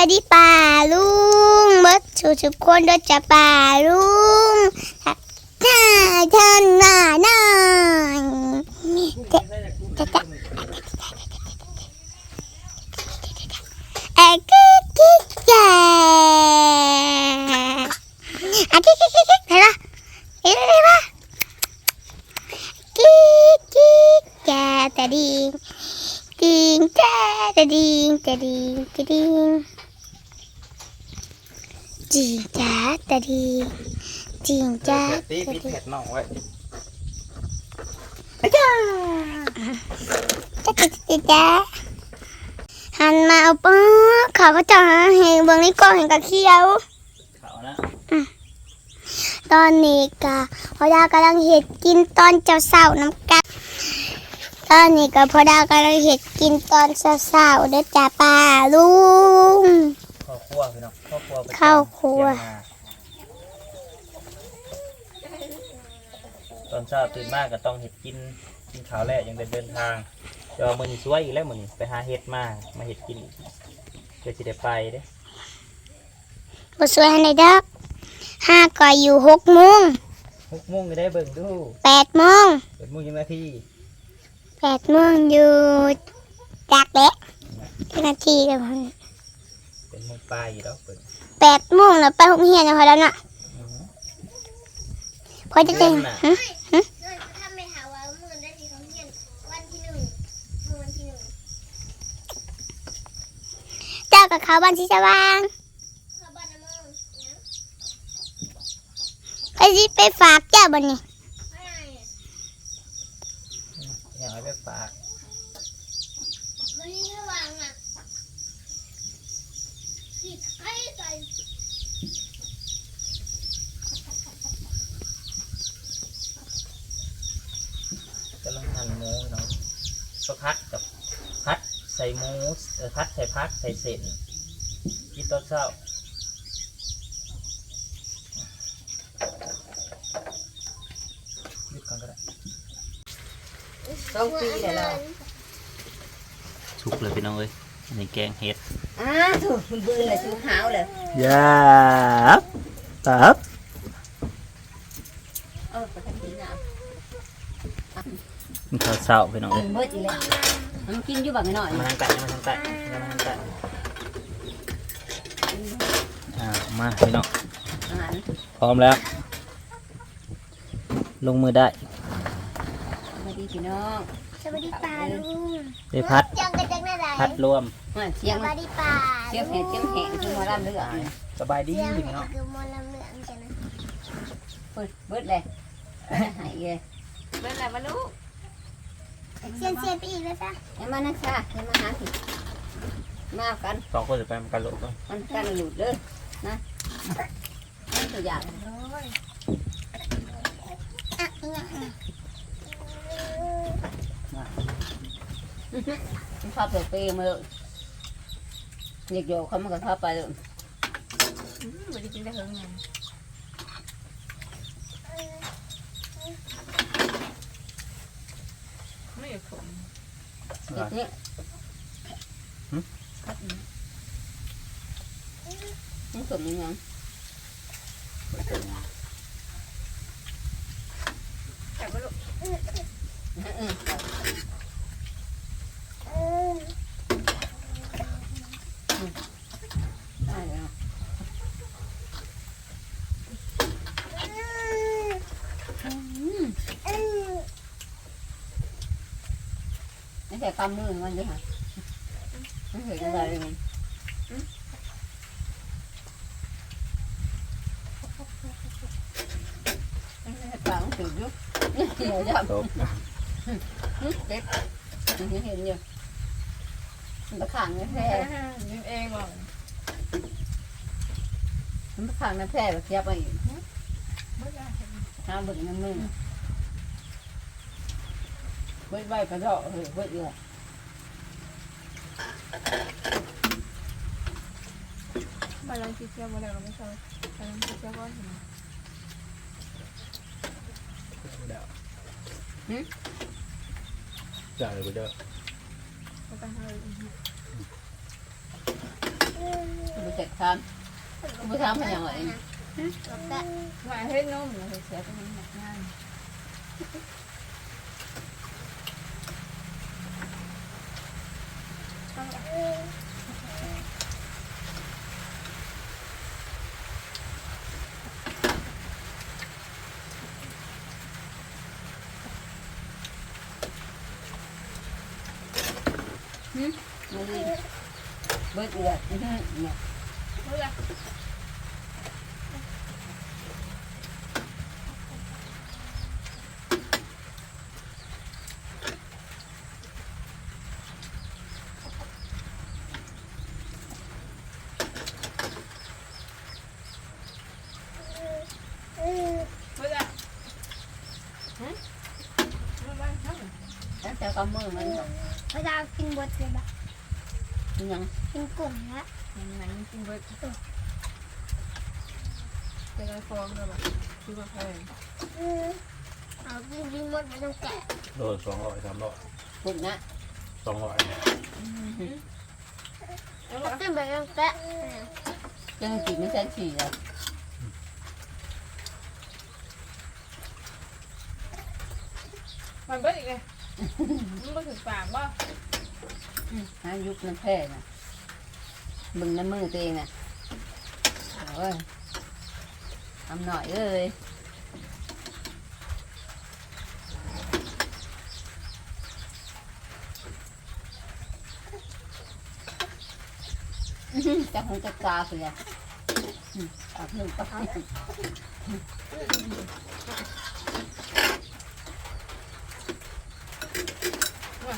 สวัสดีป่าลุงเบิดสู่ทุกคนด้วยจะป่าลุงถ้าเชิญหน้าหน่อยจะจะจะเอ็กกิ๊กกิ๊กแย่อะกิ๊กกิ๊กกิ๊กกิ๊กเห็นปะเห็นปะเห็นปะกิ๊กกิ๊กแย่แต่ดีดิงแย่แต่ดิงแต่ดิงแต่ดิง จีจ้าตาดีจีจ้าตีตาปิดดีเผ็ดน้องไว้จ้าจ้าจ้าจ้าหันมาเอาป้าเขาก็จะเห็นเบื้องนี้ก่อนเห็นกับเขียวเขานะตอนนี้ก็พอดากำลังเห็ดกินตอนเจ้าสาวน้ำกันตอนนี้ก็พอดากำลังเห็ดกินตอนสาวๆเด้อจ้าป้าลุง ข้าวคั่วพี่น้องข้าวคั่วประจำข้าวคั่วเที่ยงมาตอนเช้าตื่นมากก็ต้องเห็ดกินกินข้าวแรกยังเดินเดินทางเดี๋ยวมือนี้สวยอีกแล้วมือนี้ไปหาเห็ดมามาเห็ดกินอีกเพื่อจะได้ไปเด้บ่สวยให้ได้ดอกห้าก็อยู่หกโมงหกโมงก็ได้เบิ่งดูแปดโมงเป็นโมงยังนาทีแปดโมงอยู่จากเละที่นาทีเดียวพอเป็น โมงปลายอยู่แล้วเบิ่งแปดโมงแล้วไปห้องเรียนแล้วพอแล้วเนาะอือพอจะเต็มเรียนน่ะฮะถ้าไม่หาว่ามือได้ที่เขาเรียนวันที่หนึ่งมือวันที่หนึ่งเจ้ากับเขาบ้านที่สว่างเขาบ้านน้ำมันเนี่ยไปสิไปฝากเจ้าบ้านนี่อะไรอะอยากให้ไปฝาก วันนี้ระวังอะติดให้ใส่ กำลังหั่นหมูพี่น้องก็พัดกับพัดใส่ หมูเออพัดใส่พักใส่เส้นกินตอนเช้าหยุดก่อนก็ได้สองปีแล้วเราสุกเลยพี่น้องเอ้ยอันนี้แกงเห็ดอ้าถูกมันเบื่อเลยชูหาวเลยยาบตับเออไปทำดีนะข้าวเช้าพี่น้องเอ้ยเบิดอีกแล้ว มันกินอยู่แบบไม่น้อยมาทางไก่มาทางไก่มาทางไก่อ่ามาพี่น้องอาหารพร้อมแล้ว ลงมือได้สวัสดีพี่น้องสวัสดีป่าลุงได้พัดจังกันจังได้ไรพัดรวมมาเสียสงวัสดีป่าเสียงแหงเสียงแหงคือมาล่ำเลือดสบายดีเสียงพี่น้องคือมอลำเหลืองจ้ะนะเบิดเบิดเลยหายเลยเมื่อไหร่มาลูก เสียงเสียงไปอีกแล้วจ้ะให้มานักชาให้มาหาผิดมากันสองคนจะไปกันโหลดก่อนมันกันหลุดเลยนะนี่ตัวอย่างอะเนี่ยอะมันชอบเปิดเปย์มาเลยเด็กโยเขามันก็ชอบไปเลยวันนี้กินได้เท่าไหร่ไอยากผมเด็กนี้มันสมยังไงแต่ว่าลูก อืมได้แล้ว ไม่ใช่กำมือมันด้วยค่ะไม่ใช่อะไรเลยมันไม่ใช่ปลาของถือยุเดี๋ยวจับจบเด็กมันยังเห็นอยู่มันตะขังในแพร่ยิ้มเองบอกมันตะขังในแพร่แบบเทียบไปอีกห้าบึกน้ำมือเบิดใบกระเดาเฮ้ยเบิดเลยมาลองคิดเที่ยวมาแล้วก็ไม่ใชอบมาลองคิดเที่ยวก่อนจ่ายไปเด้อไม่ต้องให้เเจ็ดทำไม่ทำให้ยังไงแล้วก็มาเฮ็ดนมเลยเสียไปหมดงาน ไม่ดีเบิดเอือดเนี่ย เวลา แล้วจะกำมือมันเวลากินบดเลยแบบยังกินกุ้งนะไหนมันกินเบิร์ดเป็นไรฟองเลยแบบคือว่าแพงเอากินกินหมดไม่ต้องแกะโดนสองร้อยสามร้อยปุ่นนะสองร้อยเอากินไปต้องแกะยังกินไม่ใช่ฉี่เลยมันเบิร์ดอีกเลย มันก็ถึงปากบ่าหายุบมันแพ้น่ะบึงน้ำมือตัวเองน่ะโอ้ยทำหน่อยเอ้ยจะคงจะตาเสียปากหนึ่งปากหนึ่ง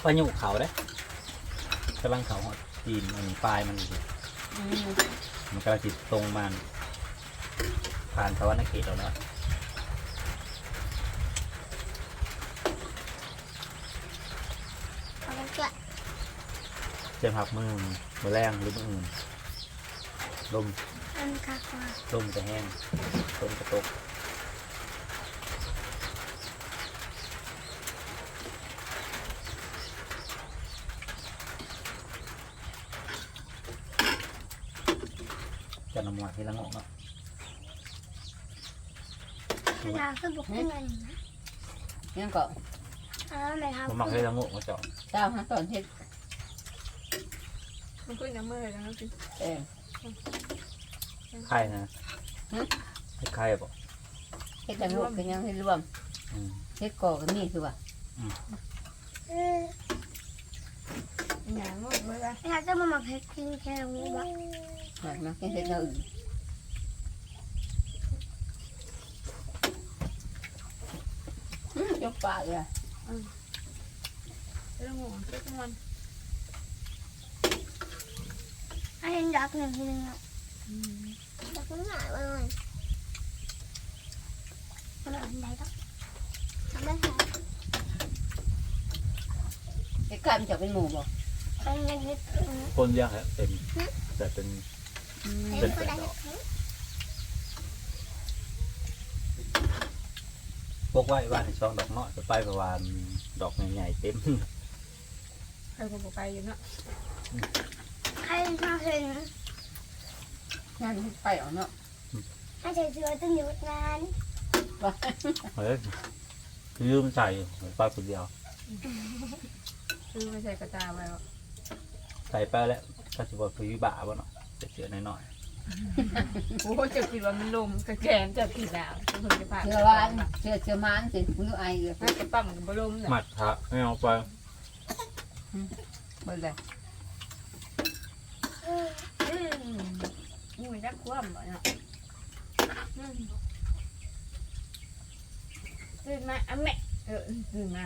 พายุเขาเด้กำลังเขาหอดตีนมันปลายมันอยู่มันกำลังจิตตรงมันผ่านสวรรค์เขตเราแล้วเอาไปแกะเจ็บหักมือมือแรงหรือมืออื่นลมอันค่ะค่ะลมจะแห้งลมจะตกจะนำมา ที่ละงอกเนาะเวลาคือบุกขึ้นมาหนึ่งนะยังก็เอาไหนครับผมมักให้ละงอกมาเจาะเจ้าฮะตอนเฮ็ดมันขึ้นน้ำมือแล้วกินเองไข่นะให้ไข่บอกเฮ็ดจังลูกเป็นยังเฮ็ดรวมอืมเฮ็ดก่อก็มีคือว่าอย่างงงเลยละเวลาจะมาหมักให้กินแค่นี้บ้างหนักนักเฮ็ดแนวอื่น อื้อยกปากเลยอะเรื่องงงเรื่องมันให้เห็นดักหนึ่งทีนึงอะดักมันหายไปเลยมันเอาอันใดต้องทำได้ค่ะเฮ็ดไก่มันจะเป็นหมูบ่เป็นเงินเฮ็ดคนเยอะครับเต็มแต่เป็นเฮ็ดผู้ใดเฮ็ด พวกไหว้บ้านในช่องดอกเนาะจะไปประมาณดอกใหญ่ๆเต็มใครก็ไปอยู่เนาะใครชอบเห็นงานเฮ็ดไปเอาเนาะให้ใส่เสื้อต้องหยุดงานว่าเฮ้ยยืมใส่ไปคนเดียวคือไม่ใช่กระจาไว้หรอกใส่ไปแล้วก็จะบอกคือวิบะบ่เนาะจะเสือหน่อย โอ้จะคิดว่ามันลมกระแกนจะผิดแล้วจะเพิ่งจะผ่านเชื้อวานเชื้อเชื้อมานสิมึงไอเลยน่าจะปั๊มกับบลมๆเนี่ยหมัดพระไม่เอาไปเบิ่งเลยอืมนี่มันจะคว่ำบ่เนาะอืมตื่นมาอะแม่เออตื่นมา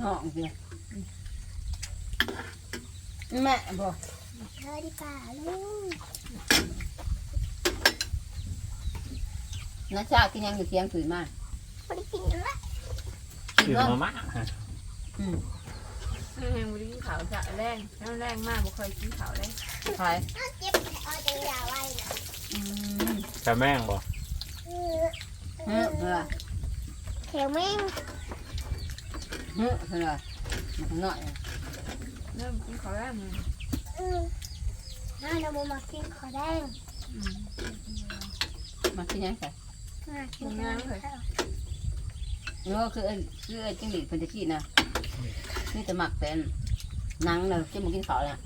ห้องสิแม่บ่ เธอดีป่าลูกน้าชากินยังอยู่เที่ยงคืนมาไม่ได้กินกันละชื่อมาม่าอืมแห้งบริกินขาวจะแรงแล้วแรงมากบ่เคยกินขาวเลยใครเจ็บเอาใจยาไว้นะอืมจะแม่งบ่เฮ้อเฮ้อเขียวแม่งเฮ้อเฮ้อมันหน่อยเริ่มกินขาวแล้วมึงอืม น้าเราบ่มากินขอแดงอืมมาที่ยังไงมากินน้ำข้าวเนาะคือเอิ้นคือเอิ้นจิ้งหรีดเพิ่นจะกินนะนี่จะหมักแต่หนังเลยจิ้มมากินข้าวเนี่ย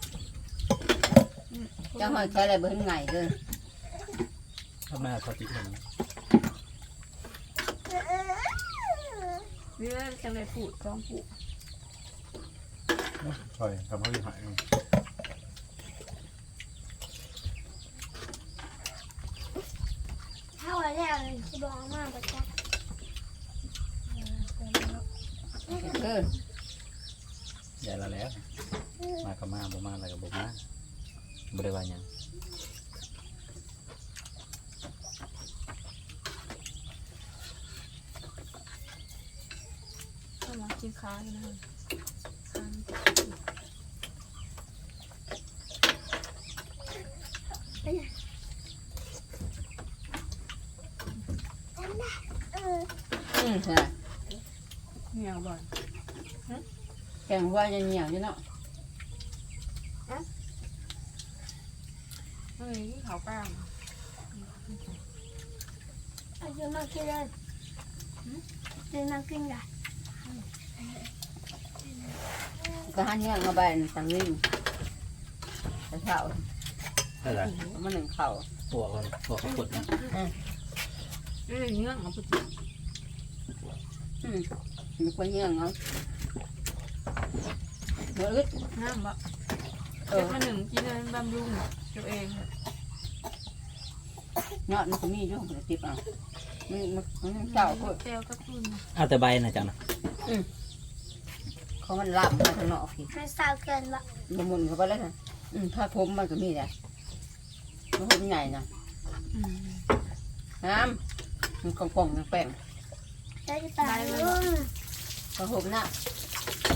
เจ้าหอยใช้อะไรเบิ่งไงเด้อทำหน้าเขาติดเลยนะเรื่องจังเลยผูดสองผูดใช่ทำให้หายถ้าวันแรกจะ บอกมากกว่าจ้ะเออใหญ่แล้วแล้ว มากับมาบ่มาอะไรกับบ่มาบ่ได้ว่าหยังต้องมากินข้าวนะ อืมใช่เหนียวบ่อยแกงว่าจะเหนียวอยู่เนาะเฮ้ยข้าวกล้ามเอาเยอะมากินเลยเดินมากินกันก็หันเงี้ยมาใบสังลิงแต่เช้าอะไรมันหนึ่งเข่าหัวก่อนหัวเขากดนะเรื่องเงื่อนของผู้ อืมมีคนเงี้ยเนาะเมื่ออึดน้ำบ่เอเก็บอมาหนึ่งกินเลยบำรุงตัวเองยอดมันก็มีอยู่มันติดอะมันมันมันเจ้าก็ เจลก็คุณอ้าวแต่ใบนะจังนะเขามันลามมาทางนอกพี่มันสาวเกินบ่มันหมุนเข้าไปแล้วนะอืมถ้าผมมันก็มีแหละมันผมใหญ่นะอืมน้ำมันกล่องๆแป้ง ได้จะตายลุงๆกระผมน่ะ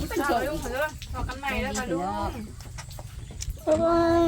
มันเป็นข้าวส่วนลุงเถอะบอกกันใหม่แล้วกันลุง โอ้ย